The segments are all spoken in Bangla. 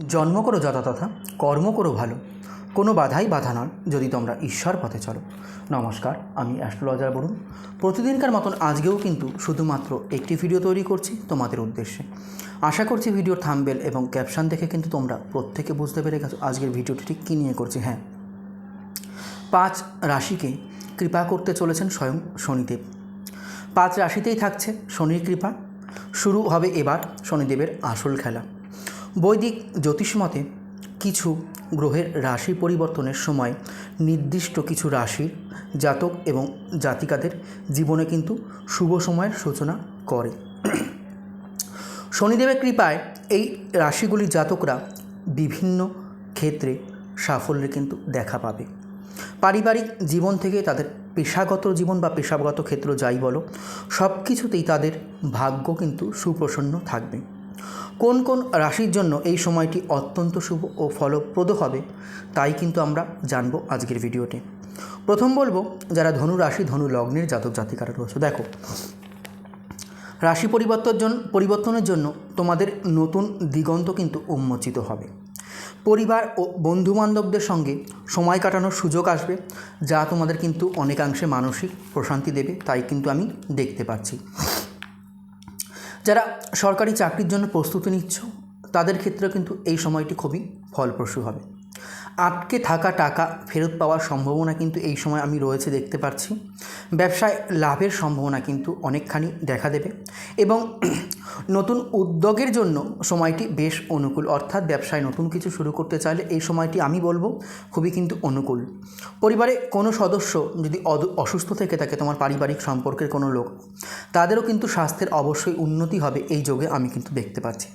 জন্ম করো যথাতথা কর্ম করো ভালো। কোনো বাধাই বাধা নয়, যদি তোমরা ঈশ্বর পথে চলো। নমস্কার, আমি অ্যাস্ট্রোলজার বলুন প্রতিদিনকার মতন আজকেও কিন্তু শুধুমাত্র একটি ভিডিও তৈরি করছি তোমাদের উদ্দেশ্যে। আশা করছি ভিডিওর থাম্বেল এবং ক্যাপশন দেখে কিন্তু তোমরা প্রত্যেকে বুঝতে পেরে গেছো আজকের ভিডিওটি ঠিক কী নিয়ে করছি। হ্যাঁ পাঁচ রাশিকে কৃপা করতে চলেছেন স্বয়ং শনিদেব। পাঁচ রাশিতেই থাকছে শনির কৃপা। শুরু হবে এবার শনিদেবের আসল খেলা। বৈদিক জ্যোতিষমতে কিছু গ্রহের রাশি পরিবর্তনের সময় নির্দিষ্ট কিছু রাশির জাতক এবং জাতিকাদের জীবনে কিন্তু শুভ সময়ের সূচনা করে। শনিদেবের কৃপায় এই রাশিগুলির জাতকরা বিভিন্ন ক্ষেত্রে সাফল্যে কিন্তু দেখা পাবে। পারিবারিক জীবন থেকে তাদের পেশাগত জীবন বা পেশাগত ক্ষেত্র যাই বলো সব কিছুতেই তাদের ভাগ্য কিন্তু সুপ্রসন্ন থাকবে। কোন কোন রাশির জন্য এই সময়টি অত্যন্ত শুভ ও ফলপ্রদ হবে, তাই কিন্তু আমরা জানব আজকের ভিডিওতে প্রথম বলব, যারা ধনু রাশি, ধনু লগ্নের জাতক জাতিকারা রয়েছে, দেখো। রাশি পরিবর্তন পরিবর্তনের জন্য তোমাদের নতুন দিগন্ত কিন্তু উন্মোচিত হবে। পরিবার ও বন্ধুবান্ধবদের সঙ্গে সময় কাটানোর সুযোগ আসবে, যা তোমাদের কিন্তু অনেকাংশে মানসিক প্রশান্তি দেবে, তাই কিন্তু আমি দেখতে পাচ্ছি। যারা সরকারি চাকরির জন্য প্রস্তুতি নিচ্ছ তাদের ক্ষেত্রেও কিন্তু এই সময়টি খুবই ফলপ্রসূ হবে। আটকে থাকা টাকা ফেরত পাওয়ার সম্ভাবনা কিন্তু এই সময় আমি রয়েছে দেখতে পাচ্ছি। ব্যবসায় লাভের সম্ভাবনা কিন্তু অনেকখানি দেখা দেবে এবং নতুন উদ্যোগের জন্য সময়টি বেশ অনুকূল। অর্থাৎ ব্যবসায় নতুন কিছু শুরু করতে চাইলে এই সময়টি আমি বলব খুবই কিন্তু অনুকূল। পরিবারে কোনো সদস্য যদি অসুস্থ থেকে থাকে, তোমার পারিবারিক সম্পর্কের কোনো লোক, তাদেরও কিন্তু স্বাস্থ্যের অবশ্যই উন্নতি হবে। এই যোগে আমি কিন্তু দেখতে পাচ্ছি।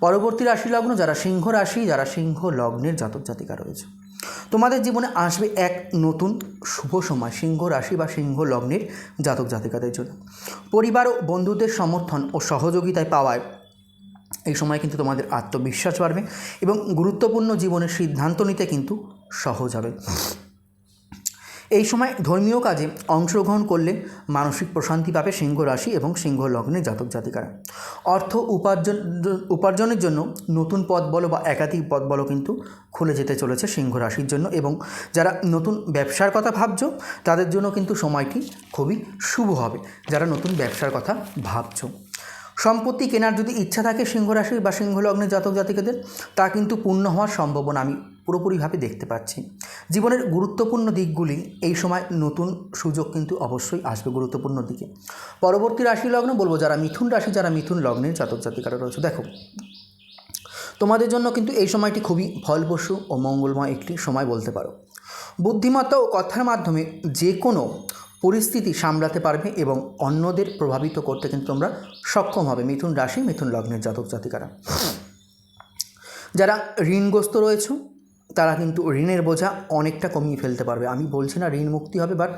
পরবর্তী রাশি লগ্ন যারা সিংহ রাশি, যারা সিংহ লগ্নের জাতক জাতিকা রয়েছে। তোমাদের জীবনে আসবে এক নতুন শুভ সময়, সিংহ রাশি বা সিংহ লগ্নের জাতক জাতিকাদের জন্য। পরিবার ও বন্ধুদের সমর্থন ও সহযোগিতায় পাওয়ায় এই সময় কিন্তু তোমাদের আত্মবিশ্বাস বাড়বে এবং গুরুত্বপূর্ণ জীবনের সিদ্ধান্ত নিতে কিন্তু সহজ হবে। এই সময় ধর্মীয় কাজে অংশগ্রহণ করলে মানসিক প্রশান্তি পাবে সিংহ রাশি এবং সিংহ লগ্নের জাতক জাতিকারা। অর্থ উপার্জন, উপার্জনের জন্য নতুন পথ বলো বা একাধিক পথ বলো কিন্তু খুলে যেতে চলেছে সিংহ রাশির জন্য এবং যারা নতুন ব্যবসার কথা ভাবছ, তাদের জন্য কিন্তু সময়টি খুবই শুভ হবে, যারা নতুন ব্যবসার কথা ভাবছ। সম্পত্তি কেনার যদি ইচ্ছা থাকে সিংহ রাশি বা সিংহ লগ্নের জাতক জাতিকাদের, তা কিন্তু পূর্ণ হওয়ার সম্ভাবনা আমি পুরোপুরিভাবে দেখতে পাচ্ছি। জীবনের গুরুত্বপূর্ণ দিকগুলি এই সময় নতুন সুযোগ কিন্তু অবশ্যই আসবে গুরুত্বপূর্ণ দিকে। পরবর্তী রাশি লগ্ন বলব যারা মিথুন রাশি, যারা মিথুন লগ্নের জাতক জাতিকারা রয়েছে। দেখো, তোমাদের জন্য কিন্তু এই সময়টি খুবই ফলপ্রসূ ও মঙ্গলময় একটি সময় বলতে পারো। বুদ্ধিমত্তা ও কথার মাধ্যমে যে কোনো পরিস্থিতি সামলাতে পারবে এবং অন্যদের প্রভাবিত করতে কিন্তু তোমরা সক্ষম হবে মিথুন রাশি, মিথুন লগ্নের জাতক জাতিকারা। যারা ঋণগ্রস্ত রয়েছে তারা কিন্তু ঋণের বোঝা অনেকটা কমিয়ে ফেলতে পারবে। আমি বলছি না ঋণ মুক্তি হবে বাট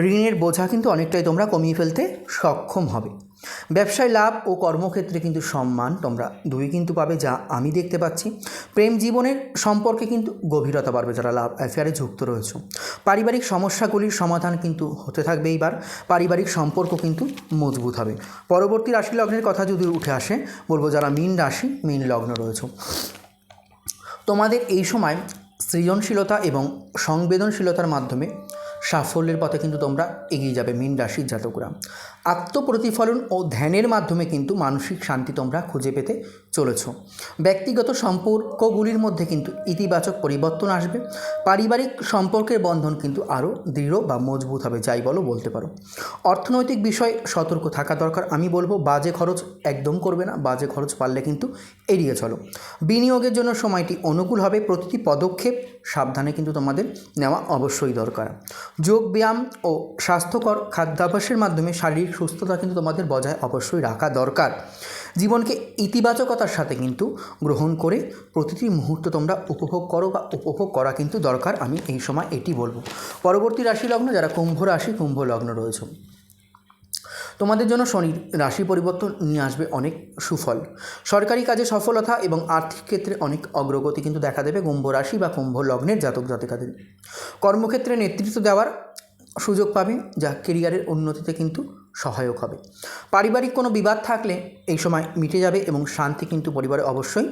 ঋণের বোঝা কিন্তু অনেকটাই তোমরা কমিয়ে ফেলতে সক্ষম হবে। ব্যবসায় লাভ ও কর্মক্ষেত্রে কিন্তু সম্মান তোমরা দুই কিন্তু পাবে, যা আমি দেখতে পাচ্ছি। প্রেম জীবনের সম্পর্কে কিন্তু গভীরতা বাড়বে যারা লাভ অ্যাফেয়ারে যুক্ত রয়েছে। পারিবারিক সমস্যাগুলির সমাধান কিন্তু হতে থাকবে এইবার। পারিবারিক সম্পর্ক কিন্তু মজবুত হবে। পরবর্তী রাশি লগ্নের কথা যদি উঠে আসে, বলব যারা মীন রাশি, মীন লগ্ন রয়েছে। তোমাদের এই সময় সৃজনশীলতা এবং সংবেদনশীলতার মাধ্যমে সাফল্যের পথে কিন্তু তোমরা এগিয়ে যাবে মীন রাশির জাতকরা। আত্মপ্রতিফলন ও ধ্যানের মাধ্যমে কিন্তু মানসিক শান্তি তোমরা খুঁজে পেতে চলেছ। ব্যক্তিগত সম্পর্কগুলির মধ্যে কিন্তু ইতিবাচক পরিবর্তন আসবে। পারিবারিক সম্পর্কের বন্ধন কিন্তু আরও দৃঢ় বা মজবুত হবে, যাই বলো বলতে পারো। অর্থনৈতিক বিষয়ে সতর্ক থাকা দরকার। আমি বলব, বাজে খরচ একদম করবে না। বাজে খরচ পারলে কিন্তু এড়িয়ে চলো। বিনিয়োগের জন্য সময়টি অনুকূল হবে। প্রতিটি পদক্ষেপ সাবধানে কিন্তু তোমাদের নেওয়া অবশ্যই দরকার। যোগ ব্যায়াম ও স্বাস্থ্যকর খাদ্যাভ্যাসের মাধ্যমে শারীরিক সুস্থতা কিন্তু তোমাদের বজায় অবশ্যই রাখা দরকার। জীবনকে ইতিবাচকতার সাথে কিন্তু গ্রহণ করে প্রতিটি মুহূর্ত তোমরা উপভোগ করো বা উপভোগ করা কিন্তু দরকার। আমি এই সময় এটি বলব। পরবর্তী রাশি লগ্ন, যারা কুম্ভ রাশি, কুম্ভ লগ্ন রয়েছে। তোমাদের জন্য শনির রাশি পরিবর্তন নিয়ে আসবে অনেক সুফল। সরকারি কাজে সফলতা এবং আর্থিক ক্ষেত্রে অনেক অগ্রগতি কিন্তু দেখা দেবে কুম্ভ রাশি বা কুম্ভ লগ্নের জাতক জাতিকাদের কর্মক্ষেত্রে নেতৃত্ব দেওয়ার সুযোগ পাবে যা কেরিয়ারের উন্নতিতে কিন্তু সহায়ক হবে। পারিবারিক কোনো বিবাদ থাকলে এই সময় মিটে যাবে এবং শান্তি কিন্তু পরিবারে অবশ্যই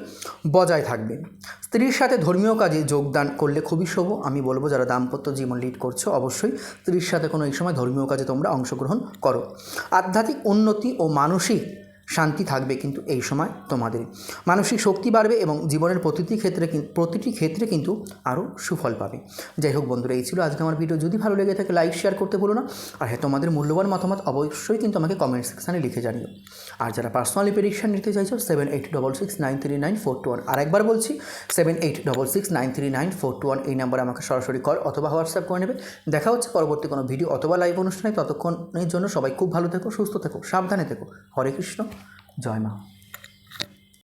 বজায় থাকবে। স্ত্রীর সাথে ধর্মীয় কাজে যোগদান করলে খুবই শুভ। আমি বলব, যারা দাম্পত্য জীবন লিড করছ, অবশ্যই স্ত্রীর সাথে কোনো এই সময় ধর্মীয় কাজে তোমরা অংশগ্রহণ করো। আধ্যাত্মিক উন্নতি ও মানসিক শান্তি থাকবে কিন্তু এই সময় তোমাদের। মানসিক শক্তি বাড়বে এবং জীবনের প্রতিটি ক্ষেত্রে প্রতিটি ক্ষেত্রে কিন্তু আরও সুফল পাবে। যাই হোক বন্ধুরা, এই ছিল আজকে আমার ভিডিও। যদি ভালো লেগে থাকে, লাইক, শেয়ার করতে বলো না। আর হ্যাঁ তোমাদের মূল্যবান মতামত অবশ্যই কিন্তু আমাকে কমেন্ট সেকশানে লিখে জানিও। আর যারা পার্সোনালি প্রেডিকশন নিতে চাইছো seven eight double six nine three nine four two one আর একবার বলছি seven eight double six nine three nine four two one এই নাম্বারে আমাকে সরাসরি কল অথবা হোয়াটসঅ্যাপ করে নেবে। দেখা হচ্ছে পরবর্তী কোনো ভিডিও অথবা লাইভ অনুষ্ঠানে। ততক্ষণের জন্য সবাই খুব ভালো থেকো, সুস্থ থেকো, সাবধানে থেকো। হরে কৃষ্ণ। 你知道吗？